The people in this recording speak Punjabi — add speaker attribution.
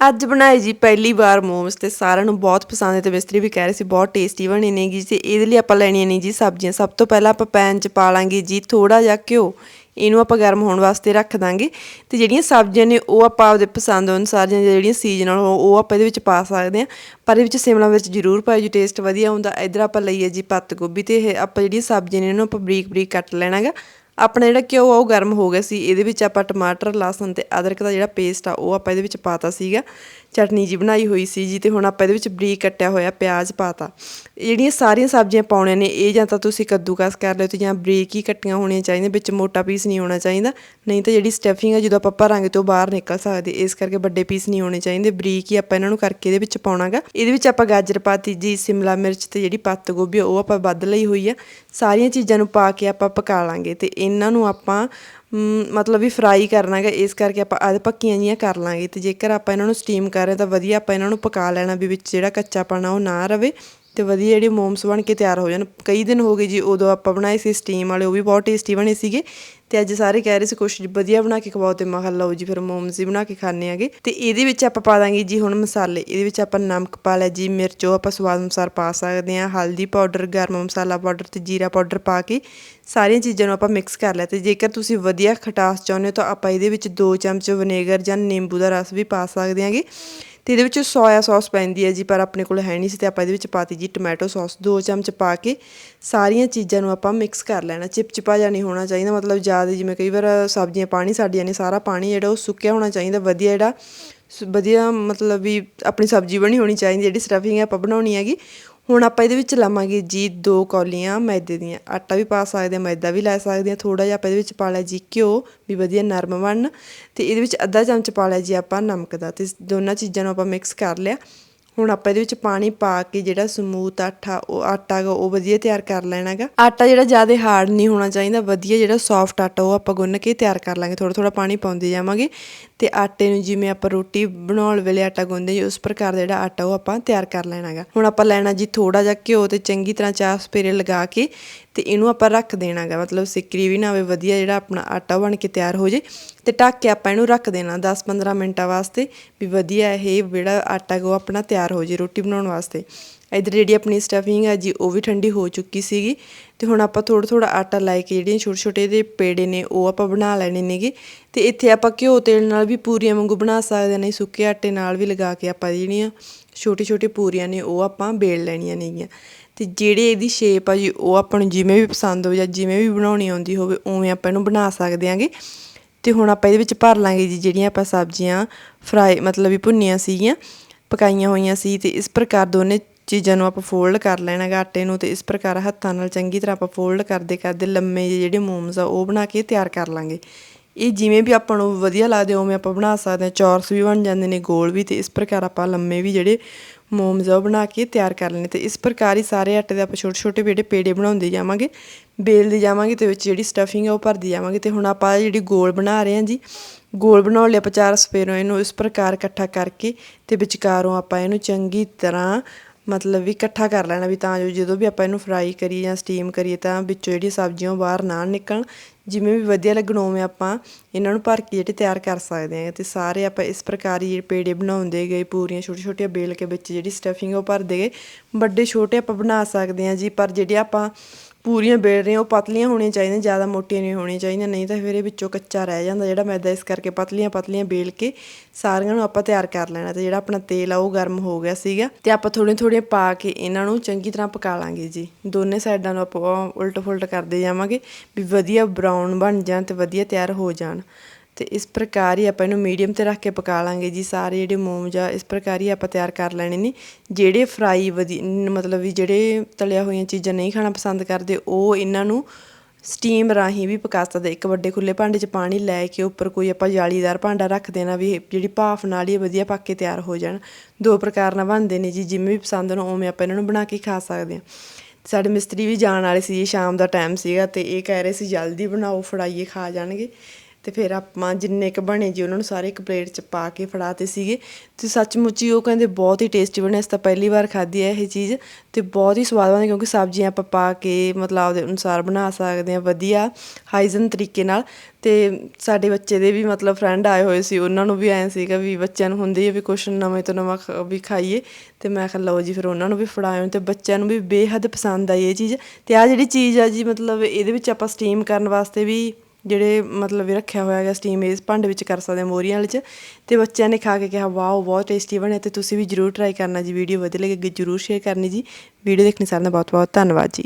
Speaker 1: ਅੱਜ ਬਣਾਏ ਜੀ ਪਹਿਲੀ ਵਾਰ ਮੋਮਸ ਤੇ ਸਾਰਿਆਂ ਨੂੰ ਬਹੁਤ ਪਸੰਦ ਹੈ ਤੇ ਮਿਸਤਰੀ ਵੀ ਕਹਿ ਰਹੇ ਸੀ ਬਹੁਤ ਟੇਸਟੀ ਬਣੇ ਨੇ ਜੀ ਤੇ ਇਹਦੇ ਲਈ ਆਪਾਂ ਲੈਣੀਆਂ ਨੇ ਜੀ ਸਬਜ਼ੀਆਂ। ਸਭ ਤੋਂ ਪਹਿਲਾਂ ਆਪਾਂ ਪੈਨ 'ਚ ਪਾ ਲਾਂਗੇ ਜੀ ਥੋੜਾ ਜਿਹਾ ਘਿਓ। ਇਹਨੂੰ ਆਪਾਂ ਗਰਮ ਹੋਣ ਵਾਸਤੇ ਰੱਖ ਦਾਂਗੇ ਤੇ ਜਿਹੜੀਆਂ ਸਬਜ਼ੀਆਂ ਨੇ ਉਹ ਆਪਾਂ ਆਪਦੇ ਪਸੰਦ ਅਨੁਸਾਰ ਜਾਂ ਜਿਹੜੀਆਂ ਸੀਜ਼ਨਲ ਉਹ ਆਪਾਂ ਇਹਦੇ ਵਿੱਚ ਪਾ ਸਕਦੇ ਹਾਂ। ਪਰ ਇਹਦੇ ਵਿੱਚ ਸ਼ਿਮਲਾ ਮਿਰਚ ਜ਼ਰੂਰ ਪਾਇਓ ਜੀ ਟੇਸਟ ਵਧੀਆ ਹੁੰਦਾ। ਇਧਰ ਆਪਾਂ ਲਈਏ ਜੀ ਪੱਤ ਗੋਭੀ ਤੇ ਇਹ ਆਪਾਂ ਜਿਹੜੀਆਂ ਸਬਜ਼ੀਆਂ ਨੇ ਇਹਨੂੰ ਆਪਾਂ ਬਰੀਕ ਬਰੀਕ ਕੱਟ ਲੈਣਾਗਾ। ਆਪਣਾ ਜਿਹੜਾ ਘਿਓ ਆ, ਉਹ ਗਰਮ ਹੋ ਗਿਆ ਸੀ। ਇਹਦੇ ਵਿੱਚ ਆਪਾਂ ਟਮਾਟਰ, ਲਸਣ ਤੇ ਅਦਰਕ ਦਾ ਜਿਹੜਾ ਪੇਸਟ ਆ, ਉਹ ਆਪਾਂ ਇਹਦੇ ਵਿੱਚ ਪਾਤਾ ਸੀਗਾ। ਚਟਨੀ ਜੀ ਬਣਾਈ ਹੋਈ ਸੀ ਜੀ ਤੇ ਹੁਣ ਆਪਾਂ ਇਹਦੇ ਵਿੱਚ ਬਰੀਕ ਕੱਟਿਆ ਹੋਇਆ ਪਿਆਜ਼ ਪਾਤਾ। ਜਿਹੜੀਆਂ ਸਾਰੀਆਂ ਸਬਜ਼ੀਆਂ ਪਾਉਣੀਆਂ ਨੇ, ਇਹ ਜਾਂ ਤਾਂ ਤੁਸੀਂ ਕੱਦੂਕਸ ਕਰ ਲਿਓ ਤੇ ਜਾਂ ਬਰੀਕ ਹੀ ਕੱਟੀਆਂ ਹੋਣੀਆਂ ਚਾਹੀਦੀਆਂ, ਵਿੱਚ ਮੋਟਾ ਪੀਸ ਨਹੀਂ ਹੋਣਾ ਚਾਹੀਦਾ। ਨਹੀਂ ਤਾਂ ਜਿਹੜੀ ਸਟਫਿੰਗ ਆ, ਜਦੋਂ ਆਪਾਂ ਭਰਾਂਗੇ ਤੇ ਉਹ ਬਾਹਰ ਨਿਕਲ ਸਕਦੀ। ਇਸ ਕਰਕੇ ਵੱਡੇ ਪੀਸ ਨਹੀਂ ਹੋਣੇ ਚਾਹੀਦੇ, ਬਰੀਕ ਹੀ ਆਪਾਂ ਇਹਨਾਂ ਨੂੰ ਕਰਕੇ ਇਹਦੇ ਵਿੱਚ ਪਾਉਣਾਗਾ। ਇਹਦੇ ਵਿੱਚ ਆਪਾਂ ਗਾਜਰ ਪਾਤੀ ਜੀ, ਸਿਮਲਾ ਮਿਰਚ ਤੇ ਜਿਹੜੀ ਪੱਤ ਗੋਭੀ ਆ, ਉਹ ਆਪਾਂ ਵੱਧ ਲਈ ਹੋਈ ਆ। ਸਾਰੀਆਂ ਚੀਜ਼ਾਂ ਨੂੰ ਪਾ ਕੇ ਆਪਾਂ ਪਕਾ ਲਾਂਗੇ ਤੇ ਇਹਨਾਂ ਨੂੰ ਆਪਾਂ ਮਤਲਬ ਵੀ ਫਰਾਈ ਕਰਨਾ ਹੈਗਾ, ਇਸ ਕਰਕੇ ਆਪਾਂ ਅੱਧ ਪੱਕੀਆਂ ਜੀਆਂ ਕਰ ਲਾਂਗੇ ਤੇ ਜੇਕਰ ਆਪਾਂ ਇਹਨਾਂ ਨੂੰ ਸਟੀਮ ਕਰ ਰਹੇ ਤਾਂ ਵਧੀਆ ਆਪਾਂ ਇਹਨਾਂ ਨੂੰ ਪਕਾ ਲੈਣਾ ਵੀ ਵਿੱਚ ਜਿਹੜਾ ਕੱਚਾਪਣ ਆ ਉਹ ਨਾ ਰਵੇ। ਤੇ ਵਧੀਆ ਜਿਹੜੇ ਮੋਮਸ ਬਣ ਕੇ ਤਿਆਰ ਹੋ ਜਾਣ। ਕਈ ਦਿਨ ਹੋ ਗਏ ਜੀ, ਉਦੋਂ ਆਪਾਂ ਬਣਾਏ ਸੀ ਸਟੀਮ ਵਾਲੇ, ਉਹ ਵੀ ਬਹੁਤ ਟੇਸਟੀ ਬਣੇ ਸੀਗੇ। ਤੇ ਅੱਜ ਸਾਰੇ ਕਹਿ ਰਹੇ ਸੀ, ਕੁਛ ਵਧੀਆ ਬਣਾ ਕੇ ਖਵਾਓ ਤੇ ਮੈਂ ਲਓ ਜੀ, ਫਿਰ ਮੋਮਸ ਹੀ ਬਣਾ ਕੇ ਖਾਣੇ ਆਗੇ। ਤੇ ਇਹਦੇ ਵਿੱਚ ਆਪਾਂ ਪਾ ਦਾਂਗੇ ਜੀ ਹੁਣ ਮਸਾਲੇ। ਇਹਦੇ ਵਿੱਚ ਆਪਾਂ ਨਮਕ ਪਾ ਲਿਆ ਜੀ, ਮਿਰਚ ਆਪਾਂ ਸਵਾਦ ਅਨੁਸਾਰ ਪਾ ਸਕਦੇ ਹਾਂ। ਹਲਦੀ ਪਾਊਡਰ, ਗਰਮ ਮਸਾਲਾ ਪਾਊਡਰ ਤੇ ਜੀਰਾ ਪਾਊਡਰ ਪਾ ਕੇ ਸਾਰੀਆਂ ਚੀਜ਼ਾਂ ਨੂੰ ਆਪਾਂ ਮਿਕਸ ਕਰ ਲਿਆ। ਤੇ ਜੇਕਰ ਤੁਸੀਂ ਵਧੀਆ ਖਟਾਸ ਚਾਹੁੰਦੇ ਹੋ ਤਾਂ ਆਪਾਂ ਇਹਦੇ ਵਿੱਚ 2 ਚਮਚ ਵਿਨੇਗਰ ਜਾਂ ਨਿੰਬੂ ਦਾ ਰਸ ਵੀ ਪਾ ਸਕਦੇ ਹਾਂਗੇ ਤੇ ਇਹਦੇ ਵਿੱਚ ਸੋਇਆ ਸੌਸ ਪੈਂਦੀ ਹੈ ਜੀ, ਪਰ ਆਪਣੇ ਕੋਲ ਹੈ ਨਹੀਂ ਸੀ ਤੇ ਆਪਾਂ ਇਹਦੇ ਵਿੱਚ ਪਾਤੀ ਜੀ ਟੋਮੈਟੋ ਸੌਸ 2 ਚਮਚ ਪਾ ਕੇ ਸਾਰੀਆਂ ਚੀਜ਼ਾਂ ਨੂੰ ਆਪਾਂ ਮਿਕਸ ਕਰ ਲੈਣਾ, ਚਿਪਚਿਪਾ ਜਿਹਾ ਨਹੀਂ ਹੋਣਾ ਚਾਹੀਦਾ, ਮਤਲਬ ਜ਼ਿਆਦਾ ਜਿਵੇਂ ਕਈ ਵਾਰ ਸਬਜ਼ੀਆਂ ਪਾਣੀ ਸਾਡੀਆਂ ਨੇ, ਸਾਰਾ ਪਾਣੀ ਜਿਹੜਾ ਉਹ ਸੁੱਕਿਆ ਹੋਣਾ ਚਾਹੀਦਾ, ਵਧੀਆ ਜਿਹੜਾ, ਸ- ਵਧੀਆ ਮਤਲਬ ਵੀ ਆਪਣੀ ਸਬਜ਼ੀ ਬਣੀ ਹੋਣੀ ਚਾਹੀਦੀ, ਜਿਹੜੀ ਸਟਫਿੰਗ ਆਪਾਂ ਬਣਾਉਣੀ ਹੈਗੀ ਹੁਣ ਆਪਾਂ ਇਹਦੇ ਵਿੱਚ ਲਾਵਾਂਗੇ ਜੀ ਦੋ ਕੌਲੀਆਂ ਮੈਦੇ ਦੀਆਂ। ਆਟਾ ਵੀ ਪਾ ਸਕਦੇ ਹਾਂ, ਮੈਦਾ ਵੀ ਲੈ ਸਕਦੇ ਹਾਂ। ਥੋੜਾ ਜਿਹਾ ਆਪਾਂ ਇਹਦੇ ਵਿੱਚ ਪਾ ਲਿਆ ਜੀ ਘਿਓ, ਵੀ ਵਧੀਆ ਨਰਮ ਬਣਨ ਤੇ ਇਹਦੇ ਵਿੱਚ ਅੱਧਾ ਚਮਚ ਪਾ ਲਿਆ ਜੀ ਆਪਾਂ ਨਮਕ ਦਾ। ਤੇ ਦੋਨਾਂ ਚੀਜ਼ਾਂ ਨੂੰ ਆਪਾਂ ਮਿਕਸ ਕਰ ਲਿਆ। ਹੁਣ ਆਪਾਂ ਇਹਦੇ ਵਿੱਚ ਪਾਣੀ ਪਾ ਕੇ ਜਿਹੜਾ ਸਮੂਥ ਆਟਾ, ਉਹ ਆਟਾ ਗਾ, ਉਹ ਵਧੀਆ ਤਿਆਰ ਕਰ ਲੈਣਾਗਾ। ਆਟਾ ਜਿਹੜਾ ਜ਼ਿਆਦਾ ਹਾਰਡ ਨਹੀਂ ਹੋਣਾ ਚਾਹੀਦਾ, ਵਧੀਆ ਜਿਹੜਾ ਸੌਫਟ ਆਟਾ, ਉਹ ਆਪਾਂ ਗੁੰਨ ਕੇ ਤਿਆਰ ਕਰ ਲਾਂਗੇ। ਥੋੜਾ ਥੋੜਾ ਪਾਣੀ ਪਾਉਂਦੇ ਜਾਵਾਂਗੇ ਤੇ ਆਟੇ ਨੂੰ ਜਿਵੇਂ ਆਪਾਂ ਰੋਟੀ ਬਣਾਉਣ ਵੇਲੇ ਆਟਾ ਗੁੰਨਦੇ ਜੀ ਉਸ ਪ੍ਰਕਾਰ ਦਾ ਜਿਹੜਾ ਆਟਾ, ਉਹ ਆਪਾਂ ਤਿਆਰ ਕਰ ਲੈਣਾਗਾ। ਹੁਣ ਆਪਾਂ ਲੈਣਾ ਜੀ ਥੋੜਾ ਜਿਹਾ ਘਿਓ ਤੇ ਚੰਗੀ ਤਰ੍ਹਾਂ ਚਾਰ ਸਪੇਰੇ ਲਗਾ ਕੇ ਤੇ ਇਹਨੂੰ ਆਪਾਂ ਰੱਖ ਦੇਣਾਗਾ। ਮਤਲਬ ਸਿੱਕਰੀ ਵੀ ਨਾ ਹੋਵੇ ਵਧੀਆ ਜਿਹੜਾ ਆਪਣਾ ਆਟਾ ਬਣ ਕੇ ਤਿਆਰ ਹੋ ਜੇ ਤੇ ਢੱਕ ਕੇ ਆਪਾਂ ਇਹਨੂੰ ਰੱਖ ਦੇਣਾ 10-15 ਮਿੰਟਾਂ ਵਾਸਤੇ ਵੀ ਵਧੀਆ ਇਹ ਜਿਹੜਾ ਆਟਾ ਗਾ, ਉਹ ਆਪਣਾ ਤਿਆਰ ਹੋ ਜੇ ਰੋਟੀ ਬਣਾਉਣ ਵਾਸਤੇ। ਇਧਰ ਜਿਹੜੀ ਆਪਣੀ ਸਟਫਿੰਗ ਆ ਜੀ, ਉਹ ਵੀ ਠੰਡੀ ਹੋ ਚੁੱਕੀ ਸੀਗੀ। ਤੇ ਹੁਣ ਆਪਾਂ ਥੋੜਾ ਥੋੜਾ ਆਟਾ ਲਾਏ ਕੇ ਜਿਹੜੀਆਂ ਛੋਟੇ ਛੋਟੇ ਦੇ ਪੇੜੇ ਨੇ, ਉਹ ਆਪਾਂ ਬਣਾ ਲੈਣੇ ਨੇਗੇ। ਤੇ ਇੱਥੇ ਆਪਾਂ ਘਿਓ ਤੇਲ ਨਾਲ ਵੀ ਪੂਰੀਆਂ ਵਾਂਗੂ ਬਣਾ ਸਕਦੇ ਨੇ ਸੁੱਕੇ ਆਟੇ ਨਾਲ ਵੀ ਲਗਾ ਕੇ ਆਪਾਂ ਜਿਹੜੀਆਂ ਛੋਟੀ ਛੋਟੀ ਪੂਰੀਆਂ ਨੇ, ਉਹ ਆਪਾਂ ਬੇਲ ਲੈਣੀਆਂ ਨੇਗੀਆਂ। ਤੇ ਜਿਹੜੀ ਇਹਦੀ ਸ਼ੇਪ ਆ ਜੀ, ਉਹ ਆਪਾਂ ਨੂੰ ਜਿਵੇਂ ਵੀ ਪਸੰਦ ਹੋਵੇ ਜਾਂ ਜਿਵੇਂ ਵੀ ਬਣਾਉਣੀ ਆਉਂਦੀ ਹੋਵੇ, ਉਵੇਂ ਆਪਾਂ ਇਹਨੂੰ ਬਣਾ ਸਕਦੇ ਆਂਗੇ। ਤੇ ਹੁਣ ਆਪਾਂ ਇਹਦੇ ਵਿੱਚ ਭਰ ਲਾਂਗੇ ਜੀ, ਜਿਹੜੀਆਂ ਆਪਾਂ ਸਬਜ਼ੀਆਂ ਫਰਾਈ ਮਤਲਬ ਵੀ ਭੁੰਨੀਆਂ ਸੀਗੀਆਂ। ਪਕਾਈਆਂ ਹੋਈਆਂ ਸੀ ਤੇ ਇਸ ਪ੍ਰਕਾਰ ਦੋਨੇ ਚੀਜ਼ਾਂ ਨੂੰ ਆਪਾਂ ਫੋਲਡ ਕਰ ਲੈਣਾ ਗਾ ਆਟੇ ਨੂੰ ਤੇ ਇਸ ਪ੍ਰਕਾਰ ਹੱਥਾਂ ਨਾਲ ਚੰਗੀ ਤਰ੍ਹਾਂ ਆਪਾਂ ਫੋਲਡ ਕਰਦੇ ਕਰਦੇ ਲੰਮੇ ਜਿਹੜੇ ਮੋਮਸ ਆ, ਉਹ ਬਣਾ ਕੇ ਤਿਆਰ ਕਰ ਲਾਂਗੇ। ਇਹ ਜਿਵੇਂ ਵੀ ਆਪਾਂ ਨੂੰ ਵਧੀਆ ਲੱਗਦੇ, ਉਵੇਂ ਆਪਾਂ ਬਣਾ ਸਕਦੇ ਹਾਂ। ਚੌਰਸ ਵੀ ਬਣ ਜਾਂਦੇ ਨੇ, ਗੋਲ ਵੀ ਤੇ ਇਸ ਪ੍ਰਕਾਰ ਆਪਾਂ ਲੰਮੇ ਵੀ ਜਿਹੜੇ ਮੋਮਸ ਉਹ ਬਣਾ ਕੇ ਤਿਆਰ ਕਰ ਲੈਣੇ ਤੇ ਇਸ ਪ੍ਰਕਾਰ ਹੀ ਸਾਰੇ ਆਟੇ ਦੇ ਆਪਾਂ ਛੋਟੇ ਛੋਟੇ ਜਿਹੜੇ ਪੇੜੇ ਬਣਾਉਂਦੇ ਜਾਵਾਂਗੇ, ਬੇਲਦੇ ਜਾਵਾਂਗੇ ਤੇ ਵਿੱਚ ਜਿਹੜੀ ਸਟਫਿੰਗ ਹੈ ਉਹ ਭਰਦੀ ਜਾਵਾਂਗੇ ਤੇ ਹੁਣ ਆਪਾਂ ਜਿਹੜੀ ਗੋਲ ਬਣਾ ਰਹੇ ਹਾਂ ਜੀ, ਗੋਲ ਬਣਾਉਣ ਲਈ ਆਪਾਂ ਚਾਰ ਸਪੇਰੋਂ ਇਹਨੂੰ ਇਸ ਪ੍ਰਕਾਰ ਇਕੱਠਾ ਕਰਕੇ ਤੇ ਵਿਚਕਾਰੋਂ ਆਪਾਂ ਇਹਨੂੰ ਚੰਗੀ ਤਰ੍ਹਾਂ ਮਤਲਬ ਵੀ ਇਕੱਠਾ ਕਰ ਲੈਣਾ ਵੀ ਤਾਂ ਜੋ ਜਦੋਂ ਵੀ ਆਪਾਂ ਇਹਨੂੰ ਫਰਾਈ ਕਰੀਏ ਜਾਂ ਸਟੀਮ ਕਰੀਏ ਤਾਂ ਵਿੱਚੋਂ ਜਿਹੜੀ ਸਬਜ਼ੀਆਂ ਉਹ ਬਾਹਰ ਨਾ ਨਿਕਲਣ, ਜਿਵੇਂ ਵੀ ਵਧੀਆ ਲੱਗਣ ਉਵੇਂ ਆਪਾਂ ਇਹਨਾਂ ਨੂੰ ਭਰ ਕੇ ਜਿਹੜੇ ਤਿਆਰ ਕਰ ਸਕਦੇ ਹਾਂ। ਤੇ ਸਾਰੇ ਆਪਾਂ ਇਸ ਪ੍ਰਕਾਰ ਹੀ ਪੇੜੇ ਬਣਾਉਂਦੇ ਗਏ, ਪੂਰੀਆਂ ਛੋਟੀਆਂ ਛੋਟੀਆਂ ਬੇਲ ਕੇ ਵਿੱਚ ਜਿਹੜੀ ਸਟਫਿੰਗ ਉਹ ਭਰਦੇ ਗਏ। ਵੱਡੇ ਛੋਟੇ ਆਪਾਂ ਬਣਾ ਸਕਦੇ ਹਾਂ ਜੀ, ਪਰ ਜਿਹੜੇ ਆਪਾਂ ਪੂਰੀਆਂ ਬੇਲ ਰਹੇ ਉਹ ਪਤਲੀਆਂ ਹੋਣੀਆਂ ਚਾਹੀਦੀਆਂ, ਜ਼ਿਆਦਾ ਮੋਟੀਆਂ ਨਹੀਂ ਹੋਣੀਆਂ ਚਾਹੀਦੀਆਂ, ਨਹੀਂ ਤਾਂ ਫਿਰ ਇਹ ਵਿੱਚੋਂ ਕੱਚਾ ਰਹਿ ਜਾਂਦਾ ਜਿਹੜਾ ਮੈਦਾ ਇਸ ਕਰਕੇ ਪਤਲੀਆਂ ਪਤਲੀਆਂ ਬੇਲ ਕੇ ਸਾਰੀਆਂ ਨੂੰ ਆਪਾਂ ਤਿਆਰ ਕਰ ਲੈਣਾ ਤੇ ਜਿਹੜਾ ਆਪਣਾ ਤੇਲ ਆ ਉਹ ਗਰਮ ਹੋ ਗਿਆ ਸੀਗਾ ਤੇ ਆਪਾਂ ਥੋੜੀਆਂ ਥੋੜੀਆਂ ਪਾ ਕੇ ਇਹਨਾਂ ਨੂੰ ਚੰਗੀ ਤਰ੍ਹਾਂ ਪਕਾ ਲਾਂਗੇ ਜੀ। ਦੋਨੇ ਸਾਈਡਾਂ ਨੂੰ ਆਪਾਂ ਉਲਟ ਫੁਲਟ ਕਰਦੇ ਜਾਵਾਂਗੇ ਵੀ ਵਧੀਆ ਬਰਾਊਨ ਬਣ ਜਾਣ ਤੇ ਵਧੀਆ ਤਿਆਰ ਹੋ ਜਾਣ। ਤੇ ਇਸ ਪ੍ਰਕਾਰ ਹੀ ਆਪਾਂ ਇਹਨੂੰ ਮੀਡੀਅਮ ਤੇ ਰੱਖ ਕੇ ਪਕਾ ਲਾਂਗੇ ਜੀ। ਸਾਰੇ ਜਿਹੜੇ ਮੋਮਜ਼ ਆ ਇਸ ਪ੍ਰਕਾਰ ਹੀ ਆਪਾਂ ਤਿਆਰ ਕਰ ਲੈਣੇ ਨੇ। ਜਿਹੜੇ ਫਰਾਈ ਵਧੀ ਮਤਲਬ ਵੀ ਜਿਹੜੇ ਤਲਿਆ ਹੋਈਆਂ ਚੀਜ਼ਾਂ ਨਹੀਂ ਖਾਣਾ ਪਸੰਦ ਕਰਦੇ, ਉਹ ਇਹਨਾਂ ਨੂੰ ਸਟੀਮ ਰਾਹੀਂ ਵੀ ਪਕਾ ਸਕਦੇ। ਇੱਕ ਵੱਡੇ ਖੁੱਲੇ ਭਾਂਡੇ 'ਚ ਪਾਣੀ ਲੈ ਕੇ ਉੱਪਰ ਕੋਈ ਆਪਾਂ ਜਾਲੀਦਾਰ ਭਾਂਡਾ ਰੱਖ ਦੇਣਾ ਵੀ ਇਹ ਜਿਹੜੀ ਭਾਫ ਨਾਲ ਹੀ ਵਧੀਆ ਪੱਕ ਕੇ ਤਿਆਰ ਹੋ ਜਾਣ। ਦੋ ਪ੍ਰਕਾਰ ਨਾਲ ਬਣਦੇ ਨੇ ਜੀ, ਜਿਵੇਂ ਵੀ ਪਸੰਦ ਹੋਣ, ਉਵੇਂ ਆਪਾਂ ਇਹਨਾਂ ਨੂੰ ਬਣਾ ਕੇ ਖਾ ਸਕਦੇ ਹਾਂ। ਸਾਡੇ ਮਿਸਤਰੀ ਵੀ ਜਾਣ ਵਾਲੇ ਸੀ ਜੀ, ਸ਼ਾਮ ਦਾ ਟਾਈਮ ਸੀਗਾ ਤੇ ਇਹ ਕਹਿ ਰਹੇ ਸੀ, ਜਲਦੀ ਬਣਾਓ, ਫੜਾਈਏ, ਖਾ ਜਾਣਗੇ। ਤੇ ਫਿਰ ਆਪਾਂ ਜਿੰਨੇ ਕ ਬਣੇ ਜੀ, ਉਹਨਾਂ ਨੂੰ ਸਾਰੇ ਇੱਕ ਪਲੇਟ 'ਚ ਪਾ ਕੇ ਫੜਾਤੇ ਸੀਗੇ। ਤੇ ਸੱਚਮੁੱਚ ਹੀ ਉਹ ਕਹਿੰਦੇ ਬਹੁਤ ਹੀ ਟੇਸਟੀ ਬਣੇ, ਅਸੀਂ ਤਾਂ ਪਹਿਲੀ ਵਾਰ ਖਾਧੀ ਹੈ ਇਹ ਚੀਜ਼। ਤੇ ਬਹੁਤ ਹੀ ਸਵਾਦ ਬਣਦੀ ਕਿਉਂਕਿ ਸਬਜ਼ੀਆਂ ਆਪਾਂ ਪਾ ਕੇ ਮਤਲਬ ਆਪਦੇ ਅਨੁਸਾਰ ਬਣਾ ਸਕਦੇ ਹਾਂ, ਵਧੀਆ ਹਾਈਜਨ ਤਰੀਕੇ ਨਾਲ। ਤੇ ਸਾਡੇ ਬੱਚੇ ਦੇ ਵੀ ਮਤਲਬ ਫਰੈਂਡ ਆਏ ਹੋਏ ਸੀ, ਉਹਨਾਂ ਨੂੰ ਵੀ ਐਂ ਸੀਗਾ ਵੀ ਬੱਚਿਆਂ ਨੂੰ ਹੁੰਦੀ ਹੈ ਵੀ ਕੁਛ ਨਵੇਂ ਤੋਂ ਨਵਾਂ ਖ- ਵੀ ਖਾਈਏ। ਤੇ ਮੈਂ ਕਿਹਾ, ਲਓ ਜੀ, ਫਿਰ ਉਹਨਾਂ ਨੂੰ ਵੀ ਫੜਾਇਆ ਤੇ ਬੱਚਿਆਂ ਨੂੰ ਵੀ ਬੇਹੱਦ ਪਸੰਦ ਆਈ ਇਹ ਚੀਜ਼। ਤੇ ਆ ਜਿਹੜੀ ਚੀਜ਼ ਆ ਜੀ, ਮਤਲਬ ਇਹਦੇ ਵਿੱਚ ਆਪਾਂ ਸਟੀਮ ਕਰਨ ਵਾਸਤੇ ਵੀ ਜਿਹੜੇ ਮਤਲਬ ਵੀ ਰੱਖਿਆ ਹੋਇਆ ਹੈਗਾ ਸਟੀਮ ਇਸ ਭਾਂਡੇ ਵਿੱਚ ਕਰ ਸਕਦੇ ਹਾਂ ਮੋਰੀਆਂ ਵਾਲੇ 'ਚ। ਤੇ ਬੱਚਿਆਂ ਨੇ ਖਾ ਕੇ ਕਿਹਾ, ਵਾਓ, ਬਹੁਤ ਟੇਸਟੀ ਬਣਿਆ ਤੇ ਤੁਸੀਂ ਵੀ ਜਰੂਰ ਟਰਾਈ ਕਰਨਾ ਜੀ ਵੀਡੀਓ ਵਧੀਆ ਲੱਗੇ, ਜਰੂਰ ਸ਼ੇਅਰ ਕਰਨੀ ਜੀ। ਵੀਡੀਓ ਦੇਖਣ ਸਾਰਿਆਂ ਦਾ ਬਹੁਤ ਬਹੁਤ ਧੰਨਵਾਦ ਜੀ।